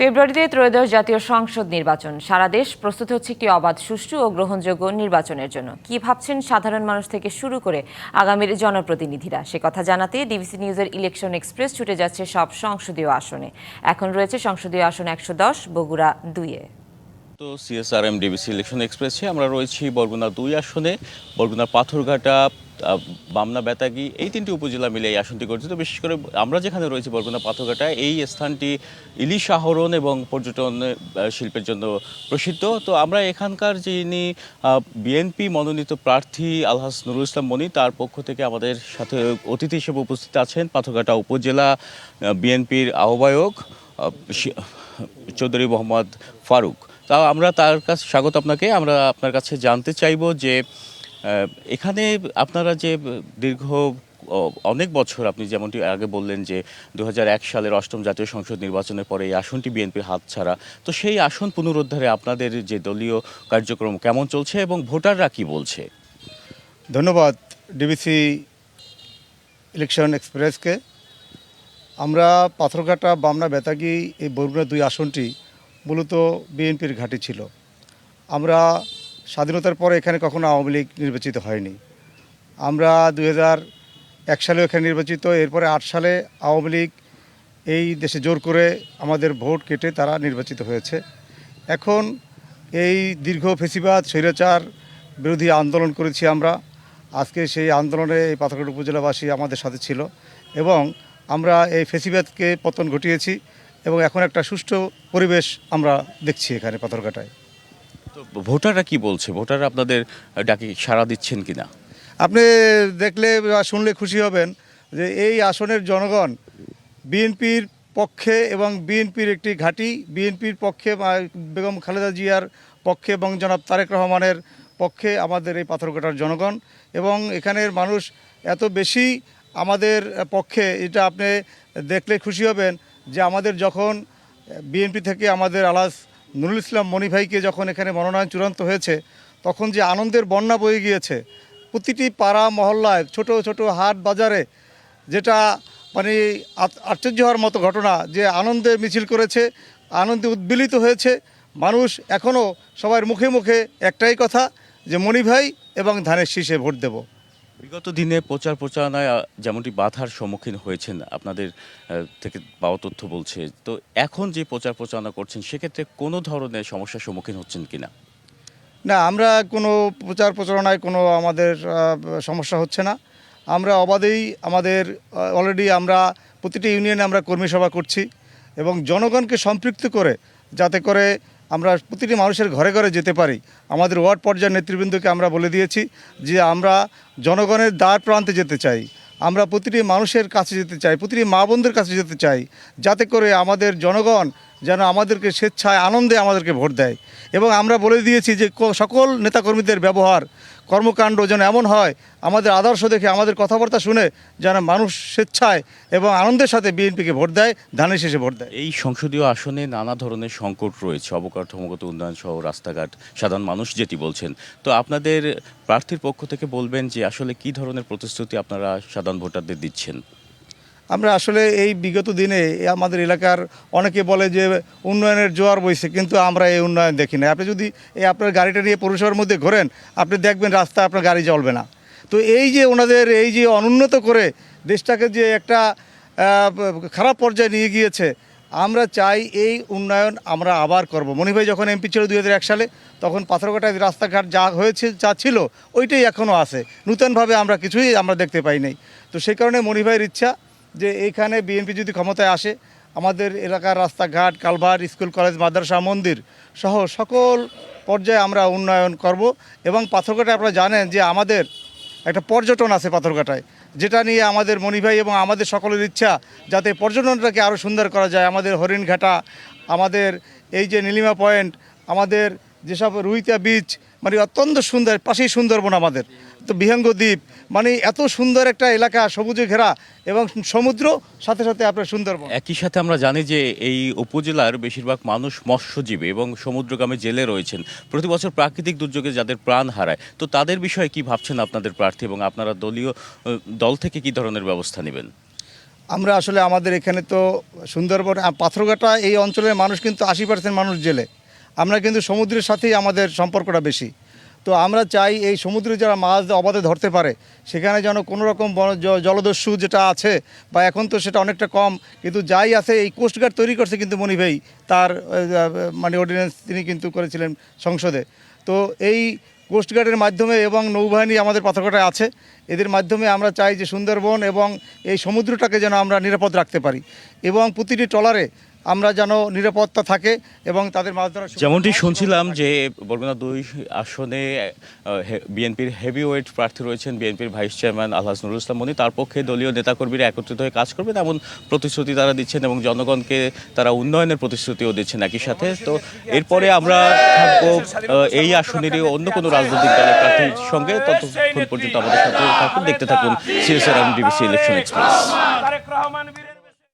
ফেব্রুয়ারিতে ত্রয়োদশ জাতীয় সংসদ নির্বাচন। সারা দেশ প্রস্তুত হচ্ছে একটি অবাধ, সুষ্ঠু ও গ্রহণযোগ্য নির্বাচনের জন্য। কি ভাবছেন সাধারণ মানুষ থেকে শুরু করে আগামীর জনপ্রতিনিধিরা? সে কথা জানাতে ডিবিসি নিউজের ইলেকশন এক্সপ্রেস ছুটে যাচ্ছে সব সংসদীয় আসনে। এখন রয়েছে সংসদীয় আসন একশো দশ, বগুড়া দুইয়ে। তো সিএসআরএম ডিবিসি ইলেকশন এক্সপ্রেসে আমরা রয়েছি বরগুনা দুই আসনে। বরগুনার পাথরঘাটা বামনা বেতাগি, এই তিনটি উপজেলা মিলে এই আসনটি গঠিত। বিশেষ করে আমরা যেখানে রয়েছি, বরগুনা পাথরঘাটা এই স্থানটি ইলিশ আহরণ এবং পর্যটন শিল্পের জন্য প্রসিদ্ধ। তো আমরা এখানকার যিনি বিএনপি মনোনীত প্রার্থী আলহাস নুরুল ইসলাম মনি, তার পক্ষ থেকে আমাদের সাথে অতিথি হিসেবে উপস্থিত আছেন পাথরঘাটা উপজেলা বিএনপির আহ্বায়ক চৌধুরী মোহাম্মদ ফারুক। তা আমরা তার কাছে স্বাগত আপনাকে। আমরা আপনার কাছে জানতে চাইব যে এখানে আপনারা যে দীর্ঘ অনেক বছর আপনি যেমনটি আগে বললেন যে দু হাজার এক সালের অষ্টম জাতীয় সংসদ নির্বাচনের পরে এই আসনটি বিএনপির হাত ছাড়া, তো সেই আসন পুনরুদ্ধারে আপনাদের যে দলীয় কার্যক্রম কেমন চলছে এবং ভোটাররা কি বলছে? ধন্যবাদ ডিবিসি ইলেকশন এক্সপ্রেসকে। আমরা পাথরঘাটা, বামনা, বেতাগি, এই বরগুনা দুই আসনটি মূলত বিএনপির ঘাঁটি ছিল। আমরা স্বাধীনতার পরে এখানে কখনো আওয়ামী লীগ নির্বাচিত হয়নি। আমরা দুই এক সালেও এখানে নির্বাচিত, এরপরে আট সালে আওয়ামী লীগ এই দেশে জোর করে আমাদের ভোট কেটে তারা নির্বাচিত হয়েছে। এখন এই দীর্ঘ ফেসিবাদ, স্বৈরাচার বিরোধী আন্দোলন করেছি আমরা। আজকে সেই আন্দোলনে এই পাথরঘাট উপজেলাবাসী আমাদের সাথে ছিল এবং আমরা এই ফেসিবাদকে পতন ঘটিয়েছি এবং এখন একটা সুষ্ঠু পরিবেশ আমরা দেখছি এখানে পাথরঘাটায়। ভোটাররা কি বলছে? ভোটাররা আপনাদের ডাকে সাড়া দিচ্ছেন কিনা? আপনি দেখলে বা শুনলে খুশি হবেন যে এই আসনের জনগণ বিএনপির পক্ষে এবং বিএনপির একটি ঘাঁটি, বিএনপির পক্ষে বেগম খালেদা জিয়ার পক্ষে এবং জনাব তারেক রহমানের পক্ষে আমাদের এই পাথরঘাটার জনগণ এবং এখানের মানুষ এত বেশি আমাদের পক্ষে, এটা আপনি দেখলে খুশি হবেন যে আমাদের যখন বিএনপি থেকে আমাদের আলাস নুরুল ইসলাম মনি ভাইকে যখন এখানে মনোনয়ন চূড়ান্ত হয়েছে, তখন যে আনন্দের বন্যা বয়ে গিয়েছে, প্রতিটি পাড়া, মহল্লায়, ছোট ছোট হাট বাজারে যেটা মানে আশ্চর্য হওয়ার মতো ঘটনা যে আনন্দে মিছিল করেছে, আনন্দে উদ্বেলিত হয়েছে। মানুষ এখনও সবার মুখে মুখে একটাই কথা, যে মণি ভাই এবং ধানের শীষে ভোট দেব। বিগত দিনে প্রচার প্রচারণায় যেমনটি বাধার সম্মুখীন হয়েছেন, আপনাদের থেকে পাওয়া তথ্য বলছে, তো এখন যে প্রচার প্রচারণা করছেন, সেক্ষেত্রে কোনো ধরনের সমস্যার সম্মুখীন হচ্ছেন কিনা? না, আমরা কোনো প্রচার প্রচারণায় কোনো আমাদের সমস্যা হচ্ছে না। আমরা অবাধেই আমাদের অলরেডি আমরা প্রতিটি ইউনিয়নে আমরা কর্মী সভা করছি এবং জনগণকে সম্পৃক্ত করে, যাতে করে আমরা প্রতিটি মানুষের ঘরে ঘরে যেতে পারি। আমাদের ওয়ার্ড পর্যায়ের নেতৃবৃন্দকে আমরা বলে দিয়েছি যে আমরা জনগণের দ্বার প্রান্তে যেতে চাই। আমরা প্রতিটি মানুষের কাছে যেতে চাই, প্রতিটি মা বোনদের কাছে যেতে চাই, যাতে করে আমাদের জনগণ যেন আমাদেরকে স্বেচ্ছায় আনন্দে আমাদেরকে ভোট দেয়। এবং আমরা বলে দিয়েছি যে সকল নেতাকর্মীদের ব্যবহার কর্মকাণ্ড যেন এমন হয়, আমাদের আদর্শ দেখে আমাদের কথাবার্তা শুনে যেন মানুষ স্বেচ্ছায় এবং আনন্দের সাথে বিএনপিকে ভোট দেয়, ধানের শেষে ভোট দেয়। এই সংসদীয় আসনে নানা ধরনের সংকট রয়েছে, অবকাঠামোগত উন্নয়ন সহ রাস্তাঘাট, সাধারণ মানুষ যেটি বলছেন। তো আপনাদের প্রার্থীর পক্ষ থেকে বলবেন যে আসলে কি ধরনের প্রতিশ্রুতি আপনারা সাধারণ ভোটারদের দিচ্ছেন? আমরা আসলে এই বিগত দিনে আমাদের এলাকার অনেকে বলে যে উন্নয়নের জোয়ার বইছে, কিন্তু আমরা এই উন্নয়ন দেখি না আপনি যদি এই আপনার গাড়িটা নিয়ে পৌরসভার মধ্যে ঘোরেন, আপনি দেখবেন রাস্তা আপনার গাড়ি চলবে না। তো এই যে ওনাদের এই যে অনুন্নত করে দেশটাকে যে একটা খারাপ পর্যায়ে নিয়ে গিয়েছে, আমরা চাই এই উন্নয়ন আমরা আবার করব। মণিভাই যখন এমপি ছিল দুই হাজার এক সালে, তখন পাথরঘাটায় রাস্তাঘাট যা হয়েছে, যা ছিল, ওইটাই এখনও আছে। নূতনভাবে আমরা কিছুই আমরা দেখতে পাই নাই। তো সেই কারণে মণিভাইয়ের ইচ্ছা যে এইখানে বিএনপি যদি ক্ষমতায় আসে, আমাদের এলাকার রাস্তাঘাট কালভার স্কুল, কলেজ, মাদ্রাসা, মন্দির সহ সকল পর্যায়ে আমরা উন্নয়ন করব এবং পাথরঘাটায় আপনারা জানেন যে আমাদের একটা পর্যটন আছে পাথরঘাটায়, যেটা নিয়ে আমাদের মণিভাই এবং আমাদের সকলের ইচ্ছা যাতে পর্যটনটাকে আরও সুন্দর করা যায়। আমাদের হরিণঘাটা, আমাদের এই যে নীলিমা পয়েন্ট, আমাদের যেসব রুইতা বিচ মানে অত্যন্ত সুন্দর, পাশেই সুন্দরবন আমাদের। তো বিহঙ্গ দ্বীপ মানে এত সুন্দর একটা এলাকা সবুজে ঘেরা এবং সমুদ্র সাথে সাথে আপনার সুন্দরবন। একই সাথে আমরা জানি যে এই উপজেলার বেশিরভাগ মানুষ মৎস্যজীবী এবং সমুদ্রগামী জেলে রয়েছেন। প্রতি বছর প্রাকৃতিক দুর্যোগে যাদের প্রাণ হারায় তো তাদের বিষয়ে কি ভাবছেন আপনাদের প্রার্থী এবং আপনারা দলীয় দল থেকে কি ধরনের ব্যবস্থা নেবেন? আমরা আসলে আমাদের এখানে তো সুন্দরবন পাথরঘাটা এই অঞ্চলের মানুষ কিন্তু আশি পার্সেন্ট মানুষ জেলে। আমরা কিন্তু সমুদ্রের সাথেই আমাদের সম্পর্কটা বেশি। তো আমরা চাই এই সমুদ্রে যারা মাছ অবাধে ধরতে পারে, সেখানে যেন কোনো রকম জলদস্যু যেটা আছে, বা এখন তো সেটা অনেকটা কম, কিন্তু যাই আছে, এই কোস্টগার্ড তৈরি করছে কিন্তু মনি ভাই, তার মানে অর্ডিন্যান্স তিনি কিন্তু করেছিলেন সংসদে। তো এই কোস্টগার্ডের মাধ্যমে এবং নৌবাহিনী আমাদের পাথরঘাটায় আছে, এদের মাধ্যমে আমরা চাই যে সুন্দরবন এবং এই সমুদ্রটাকে যেন আমরা নিরাপদ রাখতে পারি। এবং প্রতিটি ট্রলারে আমরা যেন নিরাপত্তা থাকে এবং তাদের মাছ ধরার যেমনটি শুনছিলাম যে বরগুনা দুই আসনে বিএনপির হেভিওয়েট প্রার্থী রয়েছেন বিএনপির ভাইস চেয়ারম্যান আলহাজ নুরুল ইসলাম মনি। তার পক্ষে দলীয় নেতাকর্মীরা একত্রিত হয়ে কাজ করবেন এমন প্রতিশ্রুতি তারা দিচ্ছেন এবং জনগণকে তারা উন্নয়নের প্রতিশ্রুতিও দিচ্ছেন একই সাথে। তো এরপরে আমরা থাকব এই আসনেরই অন্য কোনো রাজনৈতিক দলের প্রার্থীর সঙ্গে। ততক্ষণ পর্যন্ত আমাদের সাথে থাকুন দেখতে থাকুন সিএসআর ডিবিসি ইলেকশন এক্সপ্রেস।